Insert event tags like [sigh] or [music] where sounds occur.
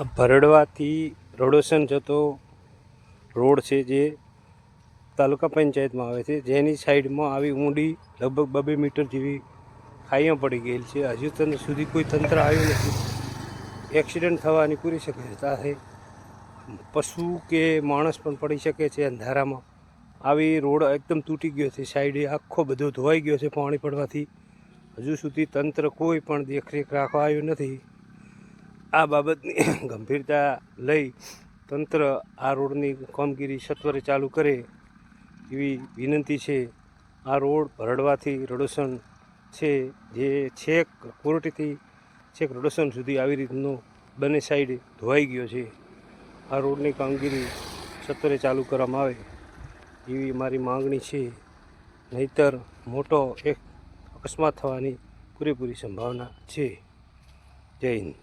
આ ભરડવાથી રડોસન જતો રોડ છે જે તાલુકા પંચાયતમાં આવે છે. જેની સાઈડમાં આવી ઊંડી લગભગ બબે મીટર જેવી ખાઈઓ પડી ગયેલ છે. હજુ તન સુધી કોઈ તંત્ર આવ્યું નથી. એક્સિડન્ટ થવાની પૂરી શક્યતા છે. પશુ કે માણસ પણ પડી શકે છે અંધારામાં. આવી રોડ એકદમ તૂટી ગયો છે. સાઈડે આખો બધો ધોવાઈ ગયો છે પાણી પડવાથી. હજુ સુધી તંત્ર કોઈ પણ દેખરેખ રાખવા આવ્યું નથી. આ બાબતની [coughs] ગંભીરતા લઈ તંત્ર આ રોડની કામગીરી સત્વરે ચાલુ કરે એવી વિનંતી છે. આ રોડ ભરડવાથી રડોસણ છે. જે છેક કોરટીથી છેક રડોસણ સુધી આવી રીતનો બંને સાઈડ ધોવાઈ ગયો છે. આ રોડની કામગીરી સત્વરે ચાલુ કરવામાં આવે એવી મારી માંગણી છે. નહીતર મોટો એક અકસ્માત થવાની પૂરેપૂરી સંભાવના છે. જય હિન્દ.